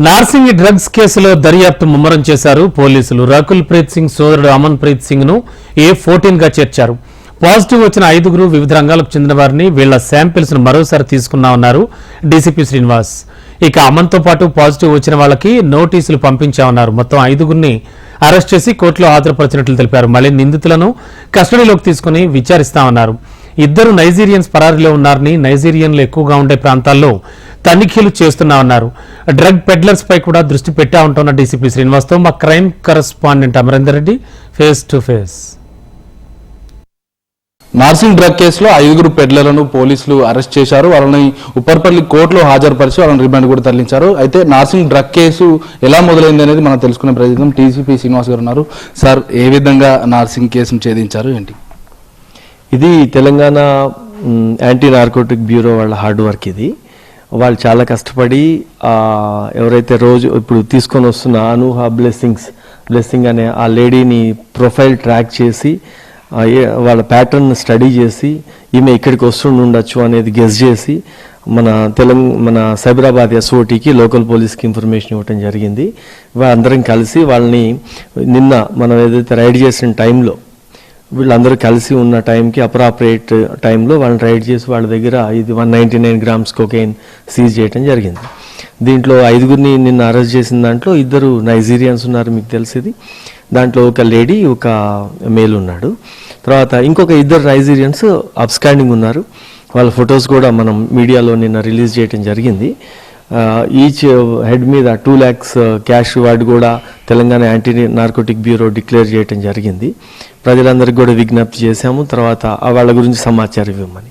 Narsingi drugs కేసులో దర్యాప్తు ముమ్మరం చేశారు పోలీసులు. రకుల్ ప్రీత్ సింగ్ సోదరుడు అమన్ ప్రీత్ సింగ్ను ఏ ఫోర్టీన్గా చేర్చారు. పాజిటివ్ వచ్చిన ఐదుగురు వివిధ రంగాలకు చెందిన వారిని వీళ్ళ శాంపిల్స్ను మరోసారి తీసుకున్నామన్నారు డీసీపీ శ్రీనివాస్. ఇక అమన్తో పాటు పాజిటివ్ వచ్చిన వాళ్ళకి నోటీసులు పంపించామన్నారు. మొత్తం ఐదుగురిని అరెస్ట్ చేసి కోర్టులో హాజరుపరిచినట్లు తెలిపారు. మళ్ళీ నిందితులను కస్టడీలోకి తీసుకుని విచారిస్తామన్నారు. ఇద్దరు నైజీరియన్స్ పరారీలో ఉన్నారని నైజీరియన్లు ఎక్కువగా ఉండే ప్రాంతాల్లో తనిఖీలు చేస్తున్నామన్నారు డ్రగ్ పెడ్లర్స్ పై కూడా దృష్టి పెట్టా ఉంటున్న డీసీపీ శ్రీనివాస్తో మా crime correspondent Amarender Reddy face to face. Narsingi drug కేసులో ఐదుగురు పెడ్లర్లను పోలీసులు అరెస్ట్ చేశారు. వాళ్ళని ఉప్పర్పల్లి కోర్టులో హాజరుపరిచి వాళ్ళని రిమాండ్ కూడా తరలించారు. అయితే నార్సింగ్ డ్రగ్ కేసు ఎలా మొదలైంది అనేది మనం తెలుసుకునే ప్రయత్నం టీసీపీ శ్రీనివాస్ గారు ఉన్నారు. సార్ ఏ విధంగా నార్సింగ్ కేసును ఛేదించారు ఏంటి? ఇది తెలంగాణ యాంటీ నార్కోటిక్ బ్యూరో వాళ్ళ హార్డ్ వర్క్ ఇది. వాళ్ళు చాలా కష్టపడి ఎవరైతే రోజు ఇప్పుడు తీసుకొని వస్తున్న అనూహ బ్లెస్సింగ్స్ బ్లెస్సింగ్ అనే ఆ లేడీని ప్రొఫైల్ ట్రాక్ చేసి వాళ్ళ ప్యాటర్న్ స్టడీ చేసి ఈమె ఇక్కడికి వస్తుండొచ్చు అనేది గెస్ చేసి మన తెలంగ మన సైబరాబాద్ ఎస్ఓటీకి లోకల్ పోలీస్కి ఇన్ఫర్మేషన్ ఇవ్వటం జరిగింది. వాళ్ళందరం కలిసి వాళ్ళని నిన్న మనం ఏదైతే రైడ్ చేసిన టైంలో వీళ్ళందరూ కలిసి ఉన్న టైంకి అప్రాపరేట్ టైంలో వాళ్ళని రైడ్ చేసి వాళ్ళ దగ్గర ఇది one ninety nine grams cocaine seize చేయడం జరిగింది. దీంట్లో ఐదుగురిని నిన్న అరెస్ట్ చేసిన దాంట్లో ఇద్దరు నైజీరియన్స్ ఉన్నారు మీకు తెలిసేది. దాంట్లో ఒక లేడీ ఒక మేల్ ఉన్నాడు. తర్వాత ఇంకొక ఇద్దరు నైజీరియన్స్ అబ్స్కాండింగ్ ఉన్నారు. వాళ్ళ ఫొటోస్ కూడా మనం మీడియాలో నిన్న రిలీజ్ చేయడం జరిగింది. ఈచ్ హెడ్ మీద టూ ల్యాక్స్ క్యాష్ రివార్డ్ కూడా Telangana anti narcotic bureau declare చేయడం జరిగింది. ప్రజలందరికీ కూడా విజ్ఞప్తి చేశాము. తర్వాత వాళ్ళ గురించి సమాచారం ఇవ్వమని.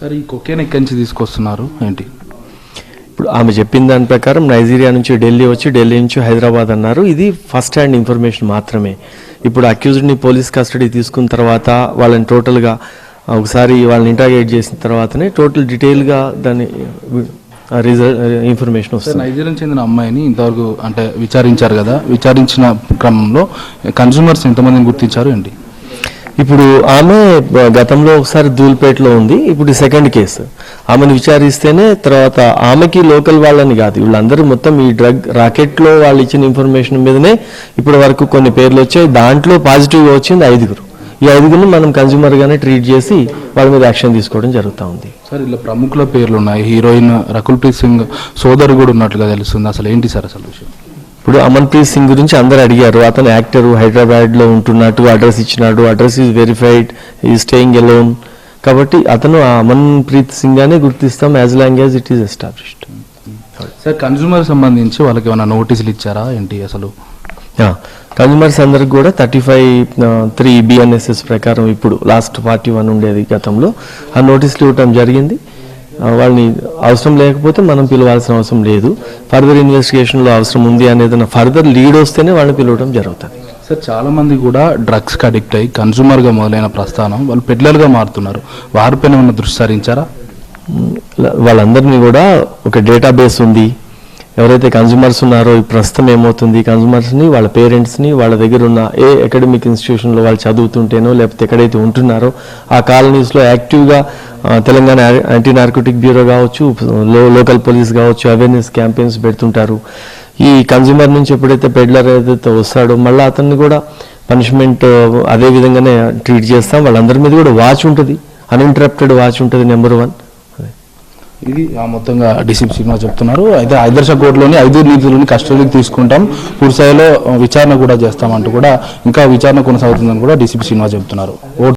సార్ ఈ కొకేన్ ఎక్కడి నుంచి తీసుకొస్తున్నారు? ఏంటి? ఇప్పుడు ఆమె చెప్పిన దాని ప్రకారం నైజీరియా నుంచి ఢిల్లీ వచ్చి ఢిల్లీ నుంచి హైదరాబాద్ అన్నారు. ఇది ఫస్ట్ హ్యాండ్ ఇన్ఫర్మేషన్ మాత్రమే. ఇప్పుడు అక్యూజ్డ్ని పోలీస్ కస్టడీ తీసుకున్న తర్వాత వాళ్ళని టోటల్గా ఒకసారి వాళ్ళని ఇంటాగేట్ చేసిన తర్వాతనే టోటల్ డీటెయిల్గా దాని రిజల్ట్ ఇన్ఫర్మేషన్ వస్తుంది. నైజీరియన్ చెందిన అమ్మాయిని ఇంతవరకు అంటే విచారించారు కదా విచారించిన క్రమంలో కన్సూమర్స్ ఎంతమందిని గుర్తించారు ఏంటి? ఇప్పుడు ఆమె గతంలో ఒకసారి ధూల్పేటలో ఉంది ఇప్పుడు సెకండ్ కేసు ఆమెను విచారిస్తేనే తర్వాత ఆమెకి లోకల్ వాళ్ళని కాదు వీళ్ళందరూ మొత్తం ఈ డ్రగ్ రాకెట్లో వాళ్ళు ఇచ్చిన ఇన్ఫర్మేషన్ మీదనే ఇప్పటి వరకు కొన్ని పేర్లు వచ్చాయి దాంట్లో పాజిటివ్గా వచ్చింది ఐదుగురు. ఈ ఐదుగురిని మనం కన్జ్యూమర్ గానే ట్రీట్ చేసి వాళ్ళ మీద యాక్షన్ తీసుకోవడం జరుగుతూ ఉంది. సార్ ఇలా ప్రముఖుల పేర్లు ఉన్నాయి హీరోయిన్ రకుల్ ప్రీత్ సింగ్ సోదరు కూడా ఉన్నట్లుగా తెలుస్తుంది. అసలు ఏంటి సార్ అసలు విషయం? ఇప్పుడు అమన్ప్రీత్ సింగ్ గురించి అందరు అడిగారు. అతను యాక్టర్ హైదరాబాద్లో ఉంటున్నట్టు అడ్రస్ ఇచ్చినాడు. Address is verified he staying alone కాబట్టి అతను ఆ అమన్ప్రీత్ సింగ్ అనే గుర్తిస్తాం. As long as it is established sir consumer సంబంధించి వాళ్ళకి ఏమైనా నోటీసులు ఇచ్చారా? ఏంటి అసలు? కన్జ్యూమర్స్ అందరికి కూడా థర్టీ ఫైవ్ త్రీ బిఎన్ఎస్ఎస్ ప్రకారం ఇప్పుడు లాస్ట్ ఫార్టీ వన్ ఉండేది గతంలో. ఆ నోటీసులు ఇవ్వటం జరిగింది. వాళ్ళని అవసరం లేకపోతే మనం పిలవాల్సిన అవసరం లేదు. ఫర్దర్ ఇన్వెస్టిగేషన్లో అవసరం ఉంది అనేది ఫర్దర్ లీడ్ వస్తేనే వాళ్ళని పిలవడం జరుగుతుంది. సార్ చాలా మంది కూడా డ్రగ్స్కి అడిక్ట్ అయ్యి కన్సూమర్గా మొదలైన ప్రస్థానం వాళ్ళు పెడ్లర్గా మారుతున్నారు వారిపైన ఏమైనా దృష్టి సారించారా? వాళ్ళందరినీ కూడా ఒక డేటాబేస్ ఉంది. ఎవరైతే కన్జ్యూమర్స్ ఉన్నారో ఈ ప్రస్తుతం ఏమవుతుంది? కన్జ్యూమర్స్ని వాళ్ళ పేరెంట్స్ని వాళ్ళ దగ్గర ఉన్న ఏ అకాడమిక్ ఇన్స్టిట్యూషన్లో వాళ్ళు చదువుతుంటేనో లేకపోతే ఎక్కడైతే ఉంటున్నారో ఆ కాలనీస్లో యాక్టివ్గా తెలంగాణ యాంటీ నార్కోటిక్ బ్యూరో కావచ్చు లో లోకల్ పోలీస్ కావచ్చు అవేర్నెస్ క్యాంపెయిన్స్ పెడుతుంటారు. ఈ కన్జ్యూమర్ నుంచి ఎప్పుడైతే పెడ్లర్ ఏదైతే వస్తాడో మళ్ళీ అతన్ని కూడా పనిష్మెంట్ అదే విధంగానే ట్రీట్ చేస్తాం. వాళ్ళందరి మీద కూడా వాచ్ ఉంటుంది. అన్ఇంటరప్టెడ్ వాచ్ ఉంటుంది నెంబర్ వన్ ఇది ఆ మొత్తంగా డిసిపి శ్రీనివాస్ చెప్తున్నారు. అయితే ఆదర్శ కోర్టులోని ఐదు నిధులని కస్టడీకి తీసుకుంటాం. పూర్తిస్థాయిలో విచారణ కూడా చేస్తామంటూ కూడా ఇంకా విచారణ కొనసాగుతుందని కూడా డిసిపి శ్రీనివాస్ చెప్తున్నారు.